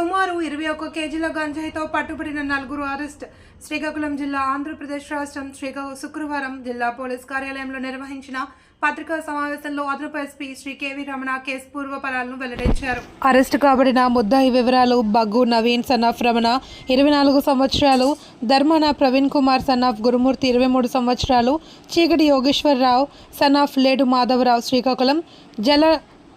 సుమారు ఇరవై ఒక్క కేజీల గంజాయితో పట్టుబడిన నలుగురు అరెస్ట్. శ్రీకాకుళం జిల్లా ఆంధ్రప్రదేశ్ రాష్ట్రం శ్రీకాకుళం శుక్రవారం జిల్లా పోలీస్ కార్యాలయంలో నిర్వహించిన పత్రికా సమావేశంలో అదనపు SP Shri K V Ramana case పూర్వపరాలను వెల్లడించారు. అరెస్ట్ కాబడిన ముద్దాయి వివరాలు బగ్గు నవీన్ సన్నాఫ్ రమణ ఇరవై నాలుగు సంవత్సరాలు ధర్మాన ప్రవీణ్ కుమార్ సన్నాఫ్ గురుమూర్తి ఇరవై మూడు సంవత్సరాలు చీకటి యోగేశ్వరరావు సన్నాఫ్ లేడు మాధవరావు శ్రీకాకుళం జల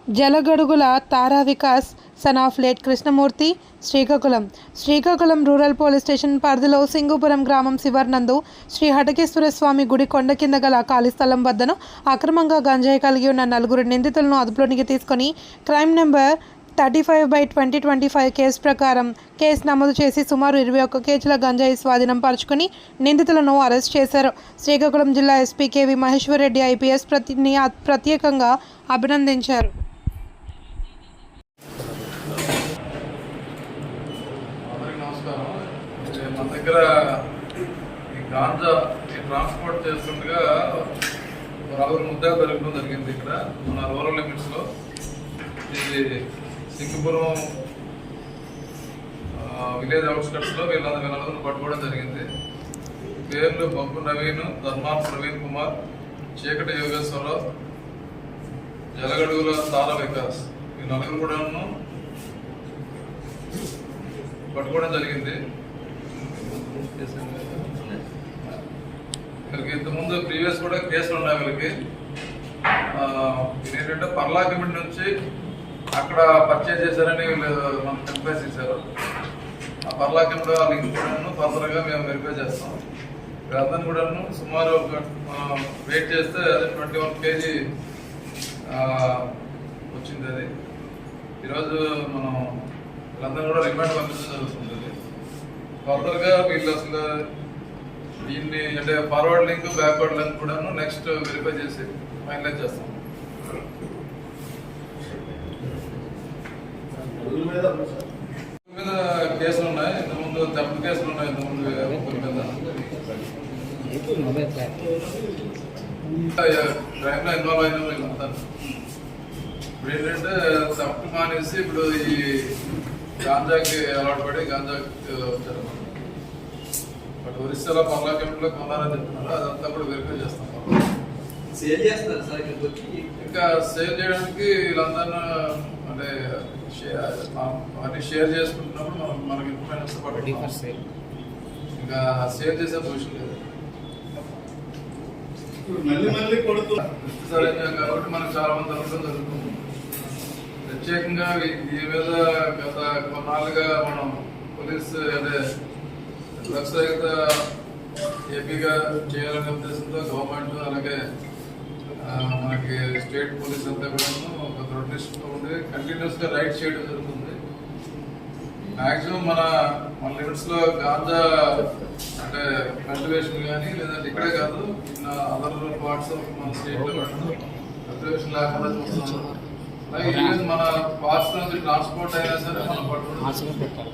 Jalagadugula Tara Vikas son of late Krishnamurthy Srikakulam. Srikakulam rural police station పరిధిలో సింగుపురం గ్రామం శివర్నందు శ్రీ హటకేశ్వర స్వామి గుడి కొండ కింద గల ఖాళీ స్థలం వద్దను అక్రమంగా గంజాయి కలిగి ఉన్న నలుగురు నిందితులను అదుపులోనికి తీసుకొని crime number thirty five by twenty twenty five case ప్రకారం కేసు నమోదు చేసి సుమారు ఇరవై ఒక్క కేజీల గంజాయి స్వాధీనం పరుచుకుని నిందితులను అరెస్ట్ చేశారు. శ్రీకాకుళం జిల్లా SP K V Maheshwar Reddy IPS ప్రతిని ప్రత్యేకంగా అభినందించారు. నమస్కారం మన దగ్గర ఈ గాంజా ఈ ట్రాన్స్పోర్ట్ చేస్తుండగా నలుగురు ముద్దాలు దొరకడం జరిగింది ఇక్కడ మన రూరల్ లిమిట్స్లో. ఇది సింగపురం విలేజ్ అవుట్స్కట్స్లో వీళ్ళందరూ వీళ్ళందరూ పట్టుకోవడం జరిగింది. పేర్లు బొబ్బు నవీన్ ధర్మాన్ ప్రవీణ్ కుమార్ చీకటి యోగేశ్వరరావు జలగడుగుల తార వికాస్ ఈ నలుగురు కూడాను పట్టుకోవడం జరిగింది. వీళ్ళకి ఇంతకుముందు ప్రీవియస్ కూడా కేసులు ఉన్నాయి వీళ్ళకి. ఏంటంటే ఇది ఏంటంటే నుంచి అక్కడ పర్చేజ్ చేశారని వీళ్ళు మనకు కన్ఫ్యూజ్ చేశారు. ఆ పర్లాకిమెంట్ లింక్ కూడాను తొందరగా మేము వెరిఫై చేస్తాం. వీళ్ళందరినీ కూడాను సుమారు ఒక వెయిట్ చేస్తే అదే ట్వంటీ వన్ కేజీ వచ్చింది అది. ఈరోజు మనం వీళ్ళందరూ కూడా రిమాండ్ పంపించడం జరుగుతుంది ఫర్దర్గా వీళ్ళు అసలు దీన్ని అంటే ఫార్వర్డ్ లింక్ బ్యాక్వర్డ్ లింక్ కూడాను నెక్స్ట్ వెరిఫై చేసి ఫైనలైజ్ చేస్తాం. మీద కేసులు ఉన్నాయి. ఇంతకుముందు తప్పు కేసులు ఉన్నాయి. ఇంతకుముందు ముగ్గురు మీద. ఇన్వాల్వ్ అయిన వీళ్ళంతా. ఇప్పుడు ఏంటంటే తప్పు మానేసి ఇప్పుడు ఈ గాంజాకి అలవాటు పడి గాంజాకి వచ్చారు బట్ ఒరిస్సాలో పర్లా కెంపులో కొన్నారని చెప్తున్నారు అదంతా కూడా వెరిఫై చేస్తాం సేల్ చేస్తున్నారు సార్ ఇక్కడికి వచ్చి? ఇంకా సేల్ చేయడానికి వీళ్ళందరూ అంటే షేర్ అన్ని షేర్ చేసుకుంటున్నప్పుడు మనం మనకి ఇన్ఫర్మేషన్ పడుతుంది ఇంకా సేల్ చేసే పొజిషన్ లేదు. మళ్ళీ మళ్ళీ కొడుతూ కాబట్టి మనకు చాలా మంది అనుకోవడం జరుగుతుంది. ప్రత్యేకంగా ఈ- మీద గత కొన్నాళ్ళుగా మనం పోలీస్ అదే డ్రగ్స్ ఏపీగా చేయాలనే ఉద్దేశంతో గవర్నమెంట్ అలాగే మనకి స్టేట్ పోలీస్ అంతా కూడా ఒక ప్రొటెస్ట్ ఉండి కంటిన్యూస్గా రైడ్ చేయడం జరుగుతుంది. మ్యాక్సిమం మన మన లిమిట్స్లో గాంజా అంటే కల్టివేషన్ కానీ లేదంటే ఇక్కడే కాదు అదర్ పార్ట్స్ ఆఫ్ మన స్టేట్లో కల్టివేషన్ లేకుండా చూస్తున్నాం మన పార్ట్స్ ట్రాన్స్పోర్ట్ అయినా సరే మనం పట్టుకుంటాం.